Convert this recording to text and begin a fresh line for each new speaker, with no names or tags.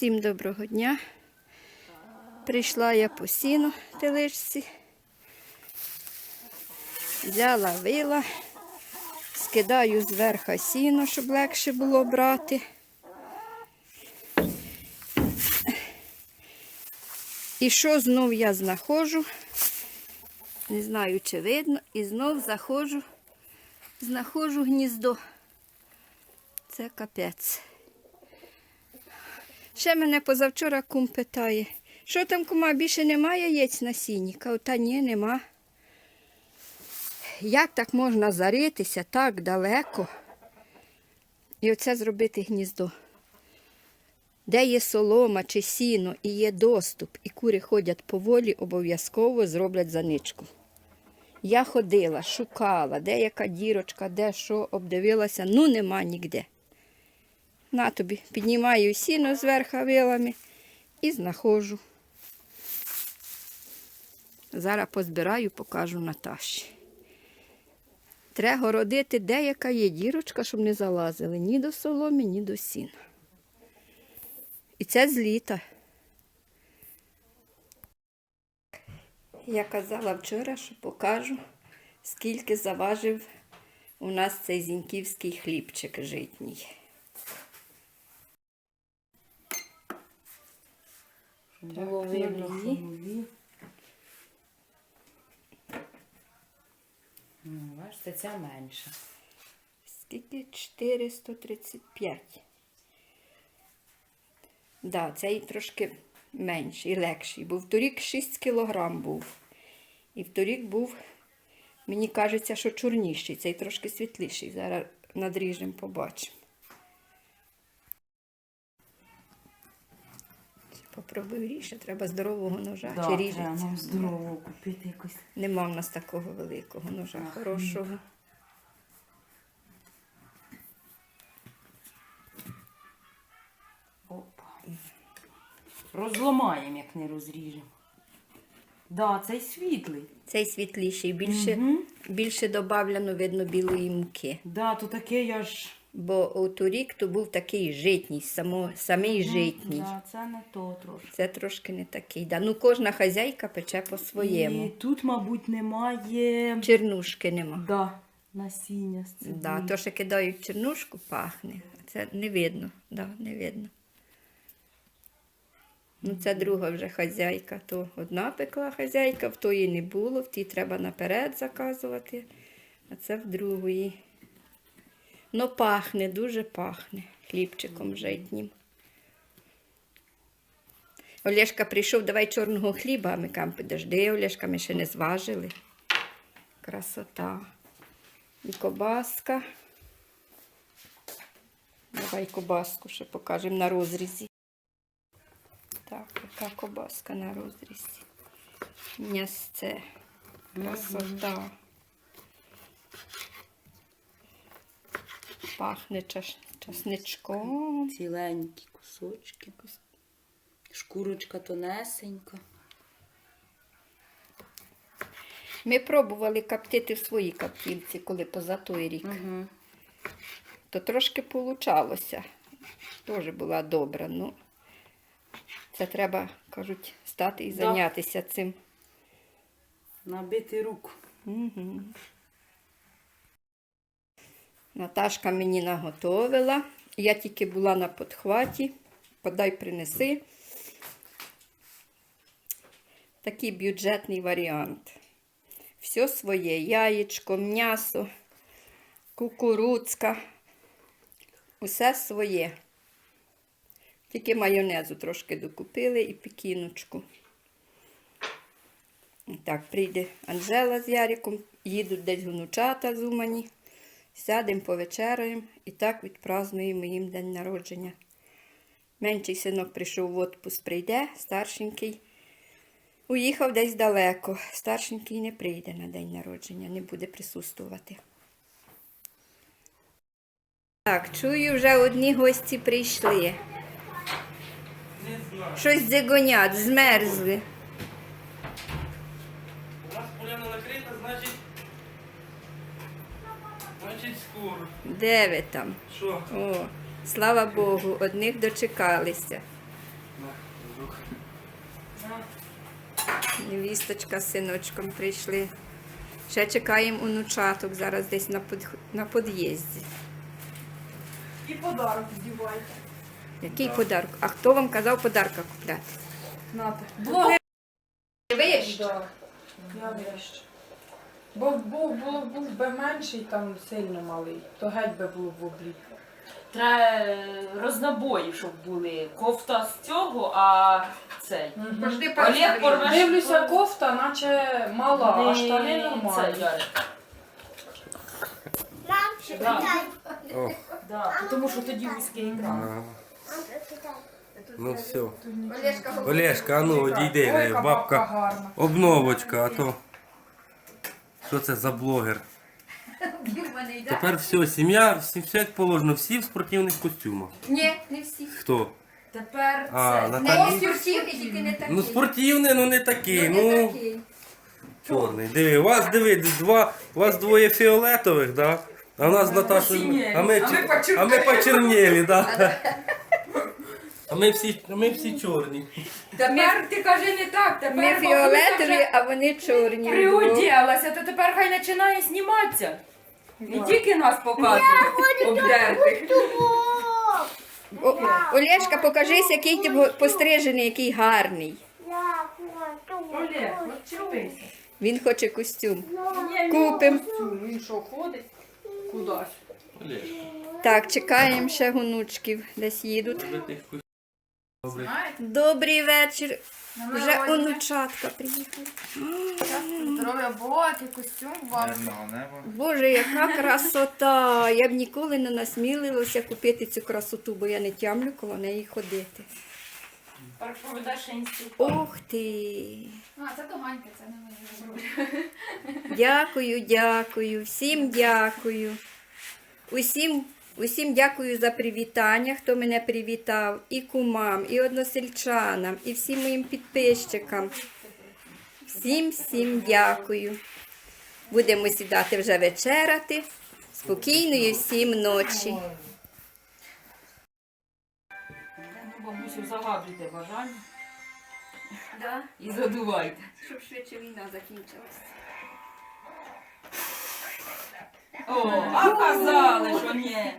Всім доброго дня. Прийшла я по сіну теличці. Взяла вила, скидаю зверху сіно, щоб легше було брати. І що знов я знаходжу? Не знаю, чи видно, і знов заходжу, знаходжу гніздо. Це капець. Ще мене позавчора кум питає, що там кума більше немає яєць на сіні? Кажу, та ні, нема. Як так можна заритися так далеко і оце зробити гніздо? Де є солома чи сіно і є доступ, і кури ходять поволі, обов'язково зроблять заничку. Я ходила, шукала, де яка дірочка, де що, обдивилася, ну нема ніде. На тобі, піднімаю сіно зверху вилами і знаходжу. Зараз позбираю, покажу Наташі. Треба городити, де яка є дірочка, щоб не залазили ні до соломи, ні до сіна. І це з літа. Я казала вчора, що покажу, скільки заважив у нас цей зіньківський хлібчик житній.
Було
Так,
видно,
нулі.
що нулі. Ну, Бачите, ця менша.
Скільки? 435. Да, цей трошки менший, легший. Бо вторік 6 кілограм був. І вторік був, мені кажеться, що чорніший, цей трошки світліший. Зараз надріжемо, побачимо. Попробую ріже, треба здорового ножа.
Да,
Чи
треба
ріжеться?
нам здорово купити якось.
Нема в нас такого великого ножа,
Ах,
хорошого.
Опа. Розламаємо, як не розріжемо. Да, цей світлий.
Цей світліший, більше,
Мгм.
більше додавлено, видно, білої муки.
Да, то таке я ж.
Бо у торік то був такий житній, само, самий житній.
Да, це не то трошки.
Це трошки не такий. Да. Ну, кожна хазяйка пече по-своєму.
І тут, мабуть, немає
Чернушки нема.
да, насіння з цибулі.
Да, то, що кидають чернушку, пахне. Це не видно. Да, не видно. Ну, це друга вже хазяйка. То одна пекла хазяйка, в тої не було, в тій треба наперед заказувати, а це в другої. Ну, пахне, дуже пахне хлібчиком житнім. Олешка прийшов, давай чорного хліба, а ми кажемо, подожди, Олешка, ми ще не зважили. Красота. І кобаска. Давай кобаску ще покажемо на розрізі. Так, яка кобаска на розрізі. М'ясце. Красота. Пахне чаш... часничком.
Ціленькі кусочки. Шкурочка тонесенька.
Ми пробували коптити в своїй коптильці, коли поза той рік.
Угу.
То трошки получалося. Теж була добра. Ну, це треба, кажуть, стати і
Да.
зайнятися цим.
Набити руку.
Угу. Наташка мені наготовила. Я тільки була на подхваті. Подай принеси. Такий бюджетний варіант. Все своє яєчко, м'ясо, кукурудзка. Усе своє. Тільки майонезу трошки докупили і пекіночку. Так, прийде Анжела з Яриком, їдуть десь внучата з Умані. Сядемо, повечеряємо і так відпразнуємо їм день народження. Менший синок прийшов в отпуск, прийде, старшенький уїхав десь далеко. Старшенький не прийде на день народження, не буде присутствувати. Так, чую, вже одні гості прийшли. Щось дзигонять, змерзли.
У нас поляна накрита, значить. Значить скоро.
Де ви там?
Що?
О, слава Богу, одних дочекалися. Невісточка з синочком прийшли. Ще чекаємо онучаток зараз десь на, под... на під'їзді.
І подарок вдівайте.
Який подарок? А хто вам казав подарка купляти?
Нате.
Блогер.
Виш?
Да. Я вище. Бо був, було, був би менший, там сильно малий, то геть би було в облік.
Треба рознобої, щоб були. Кофта з цього, а цей. Олег порве.
Дивлюся, кофта, наче мала, а штани
Це,
нормальні.
Ярик. Да. Да. Тому що тоді вузький екран.
Ну все.
Олешка,
Олешка, а ну одійди,
Ой, яка
бабка.
гарна.
Обновочка, а то. Що це за блогер? Тепер все, сім'я, всі, все як положено, всі в спортивних костюмах.
Ні, не всі.
Хто?
Тепер
А,
це.
Наталі?
Не всі, тільки не такі.
Ну спортивний, ну не такий.
не
Ну,
такий.
чорний. Диви, у вас диви, два, у вас двоє фіолетових, да? А у нас з Наташою. А ми,
а ми
почернєлі, да. А ми всі, ми всі чорні.
Тепер ти кажи не так, тепер
Ми
бабуся
фіолетові,
вже
а вони чорні.
приоділася, то тепер хай починає зніматися. Не тільки нас показують обдертих.
О, Олешка, покажись, який ти пострижений, який гарний.
Олег, от.
Він хоче костюм. Купим.
Він що, ходить? Кудись.
Так, чекаємо ще гонучків, десь їдуть. Добрий вечір. Вже онучатка приїхали.
Здоров'я Бога, який костюм вам.
Боже, яка красота! Я б ніколи не насмілилася купити цю красоту, бо я не тямлю коло неї ходити. Ох ти!
А, це доганька, це не моє.
Дякую, дякую, всім дякую. Усім, усім дякую за привітання, хто мене привітав, і кумам, і односельчанам, і всім моїм підписчикам. Всім, всім дякую. Будемо сідати вже вечеряти. Спокійної всім ночі.
Бабусю, загадуйте бажання
Да,
і задувайте.
щоб швидше війна закінчилася.
О, а казали, що ні.